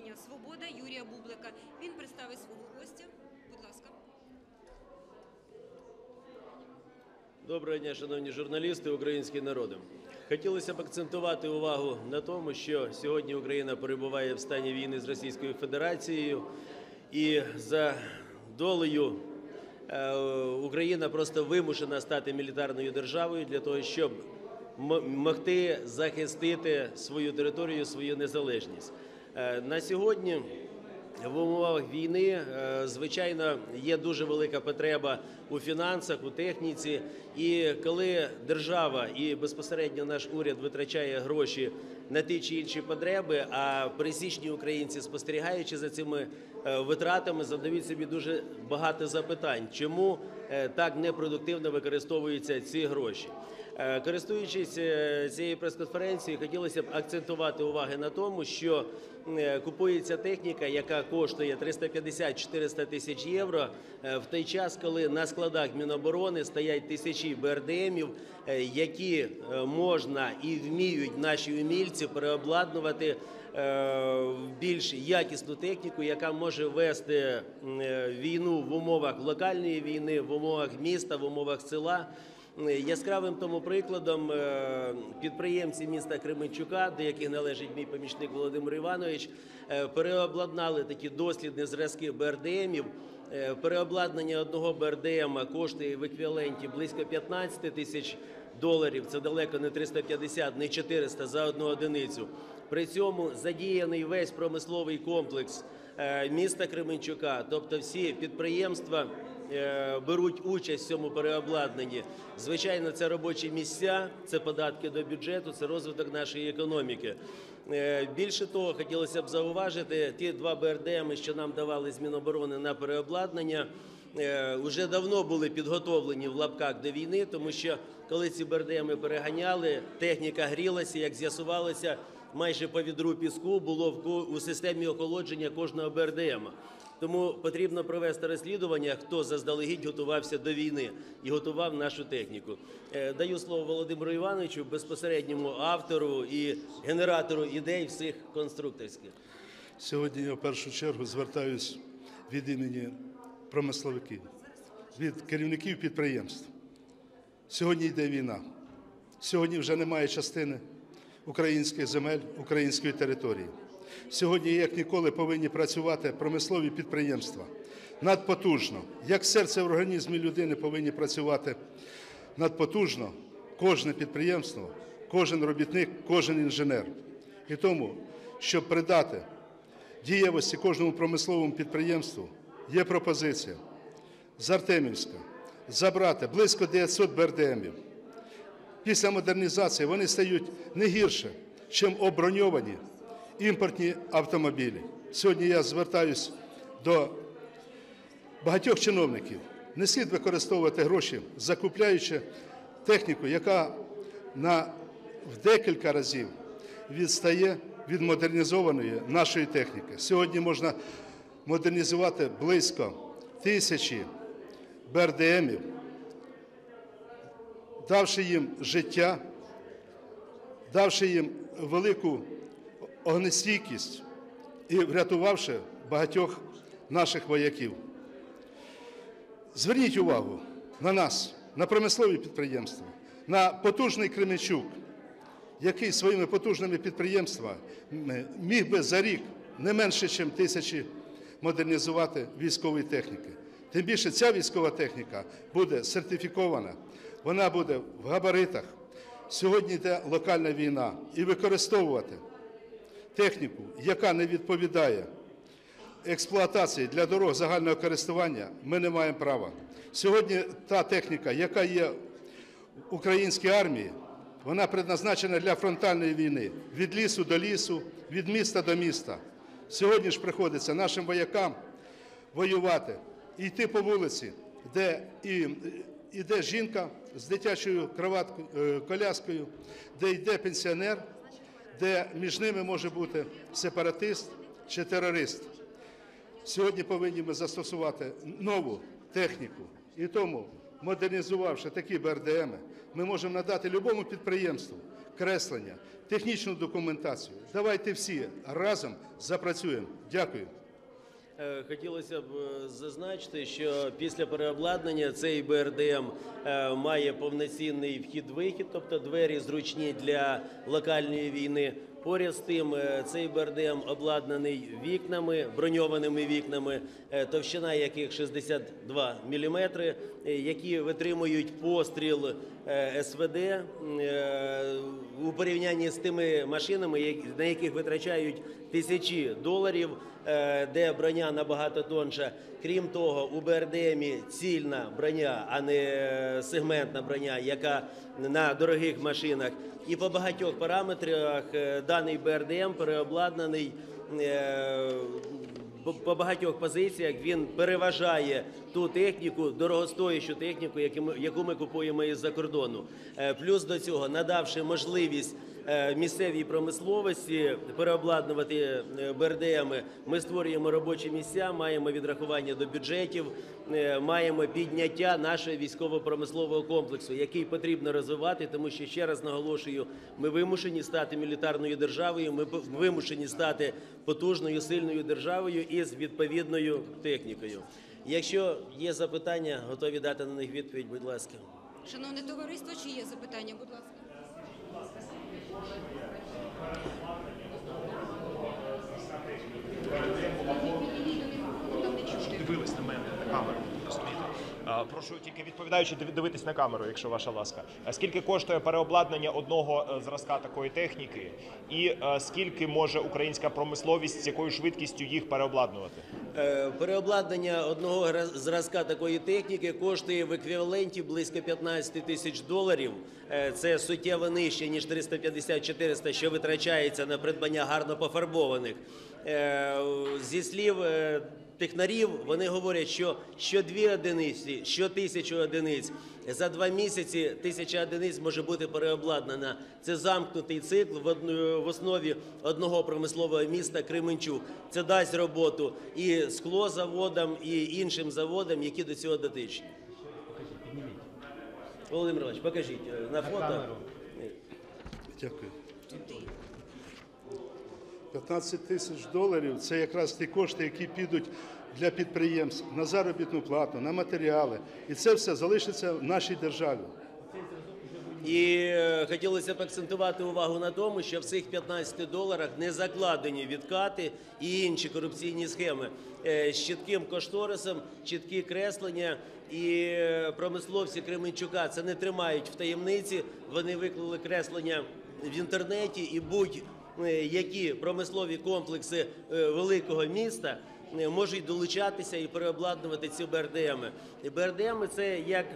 Свобода Юрія Бублика. Він представить свого гостя. Будь ласка. Доброго дня, шановні журналісти, український народи. Хотілося б акцентувати увагу на тому, що сьогодні Україна перебуває в стані війни з Російською Федерацією, і за долею е, Україна просто вимушена стати мілітарною державою для того, щоб могти захистити свою територію, свою незалежність. Е, На сьогодні в умовах війни, е, звичайно, є дуже велика потреба у фінансах, у техніці. І коли держава і безпосередньо наш уряд витрачає гроші на ті чи інші потреби, а пересічні українці, спостерігаючи за цими е, витратами, задають собі дуже багато запитань, чому е, так непродуктивно використовуються ці гроші. Е, Користуючись цією прес-конференцією, хотілося б акцентувати уваги на тому, що купується техніка, яка коштує 350-400 тисяч євро, в той час, коли на складах Міноборони стоять тисячі БРДМів, які можна і вміють наші умільці переобладнувати е, в більш якісну техніку, яка може вести е, війну в умовах локальної війни, в умовах міста, в умовах села. Яскравим тому прикладом е, підприємці міста Кременчука, до яких належить мій помічник Володимир Іванович, е, переобладнали такі дослідні зразки БРДМів. Е, Переобладнання одного БРДМа коштує в еквіваленті близько 15 тисяч доларів. Це далеко не 350, не 400 за одну одиницю. При цьому задіяний весь промисловий комплекс е, міста Кременчука, тобто всі підприємства е, беруть участь в цьому переобладнанні. Звичайно, це робочі місця, це податки до бюджету, це розвиток нашої економіки. Е, Більше того, хотілося б зауважити, ті два БРДМи, що нам давали з Міноборони на переобладнання, вже давно були підготовлені в лапках до війни, тому що коли ці БРДМи переганяли, техніка грілася, як з'ясувалося, майже по відру піску було у системі охолодження кожного БРДМа. Тому потрібно провести розслідування, хто заздалегідь готувався до війни і готував нашу техніку. Е, Даю слово Володимиру Івановичу, безпосередньому автору і генератору ідей всіх конструкторських. Сьогодні я в першу чергу звертаюсь від імені промисловиків, від керівників підприємств. Сьогодні йде війна. Сьогодні вже немає частини українських земель, української території. Сьогодні, як ніколи, повинні працювати промислові підприємства надпотужно. Як серце в організмі людини повинні працювати надпотужно кожне підприємство, кожен робітник, кожен інженер. І тому, щоб придати дієвості кожному промисловому підприємству, є пропозиція з Артемівська забрати близько 900 БРДМів. Після модернізації вони стають не гірше, чим оброньовані імпортні автомобілі. Сьогодні я звертаюсь до багатьох чиновників. Не слід використовувати гроші, закупляючи техніку, яка на в декілька разів відстає від модернізованої нашої техніки. Сьогодні можна модернізувати близько тисячі БРДМів, давши їм життя, давши їм велику огнестійкість і врятувавши багатьох наших вояків. Зверніть увагу на нас, на промислові підприємства, на потужний Кременчук, який своїми потужними підприємствами міг би за рік не менше, ніж тисячі модернізувати військової техніки. Тим більше ця військова техніка буде сертифікована, вона буде в габаритах. Сьогодні йде локальна війна і використовувати техніку, яка не відповідає експлуатації для дорог загального користування, ми не маємо права. Сьогодні та техніка, яка є в українській армії, вона предназначена для фронтальної війни від лісу до лісу, від міста до міста. Сьогодні ж приходиться нашим воякам воювати, і йти по вулиці, де і іде жінка з дитячою кроваткою, е, коляскою, де йде пенсіонер, де між ними може бути сепаратист чи терорист. Сьогодні повинні ми застосувати нову техніку. І тому модернізувавши такі БРДМи, ми можемо надати любому підприємству креслення, технічну документацію. Давайте всі разом запрацюємо. Дякую. Е, Хотілося б е, зазначити, що після переобладнання цей БРДМ е, має повноцінний вхід-вихід, тобто двері зручні для локальної війни. Поряд з тим, е, цей БРДМ обладнаний вікнами, броньованими вікнами, е, товщина яких 62 мм, які витримують постріл е, СВД е, у порівнянні з тими машинами, на яких витрачають тисячі доларів, е, де броня набагато тонша. Крім того, у БРДМі цільна броня, а не е, сегментна броня, яка на дорогих машинах. І по багатьох параметрах е, даний БРДМ переобладнаний. По- багатьох позиціях він переважає ту техніку, дорогостоящу техніку, яку ми- купуємо із-за кордону. Е, Плюс до цього, надавши можливість місцевій промисловості переобладнувати е, БРДМи, ми створюємо робочі місця, маємо відрахування до бюджетів, е, маємо підняття нашого військово-промислового комплексу, який потрібно розвивати, тому що ще раз наголошую, ми вимушені стати мілітарною державою. Ми вимушені стати потужною сильною державою із відповідною технікою. Якщо є запитання, готові дати на них відповідь. Будь ласка. Шановне товариство, чи є запитання? Будь ласка. Дивились на мене на камеру. Прошу тільки відповідаючи дивитись на камеру, якщо ваша ласка. Скільки коштує переобладнання одного е, зразка такої техніки, і е, скільки може українська промисловість з якою швидкістю їх переобладнувати? Е, Переобладнання одного зразка такої техніки коштує в еквіваленті близько 15 тисяч доларів. Це суттєво нижче ніж 350-400, що витрачається на придбання гарно пофарбованих. Зі слів технарів, вони говорять, що що дві одиниці, що тисячу одиниць. За два місяці тисяча одиниць може бути переобладнана. Це замкнутий цикл в, одно- в основі одного промислового міста Кременчук. Це дасть роботу і склозаводам, і іншим заводам, які до цього дотичні. Володимир Іванович, покажіть е, на фото. Дякую. 15 тисяч доларів це якраз ті кошти, які підуть для підприємств на заробітну плату, на матеріали. І це все залишиться в нашій державі. І е, хотілося б акцентувати увагу на тому, що в цих 15 доларах не закладені відкати і інші корупційні схеми Е, з чітким кошторисом, чіткі креслення. І е, промисловці Кременчука це не тримають в таємниці. Вони виклали креслення в інтернеті і будь-які промислові комплекси е, великого міста е, можуть долучатися і переобладнувати ці БРДМи. І БРДМи це як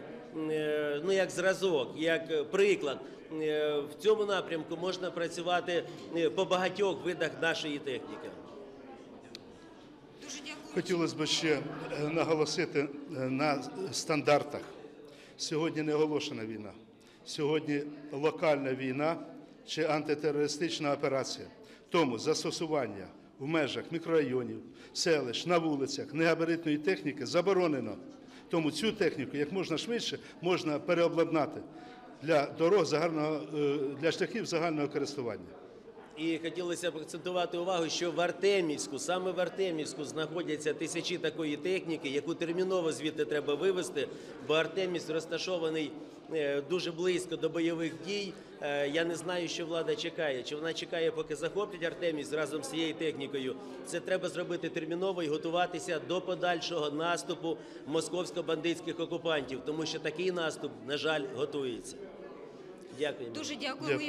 е, ну як зразок, як е, приклад. Е, В цьому напрямку можна працювати е, по багатьох видах нашої техніки. Дуже дякую. Хотілося б ще е, наголосити е, на стандартах. Сьогодні не оголошена війна. Сьогодні локальна війна чи антитерористична операція. Тому застосування в межах мікрорайонів, селищ, на вулицях негабаритної техніки заборонено. Тому цю техніку як можна швидше можна переобладнати для дорог загального е, для шляхів загального користування. І хотілося б акцентувати увагу, що в Артемівську, саме в Артемівську знаходяться тисячі такої техніки, яку терміново звідти треба вивезти, бо Артемівськ розташований дуже близько до бойових дій. Е, Я не знаю, що влада чекає. Чи вона чекає, поки захоплять Артеміс разом з цією технікою. Це треба зробити терміново і готуватися до подальшого наступу московсько-бандитських окупантів, тому що такий наступ, на жаль, готується. Дякую. Дуже дякую. Дякую.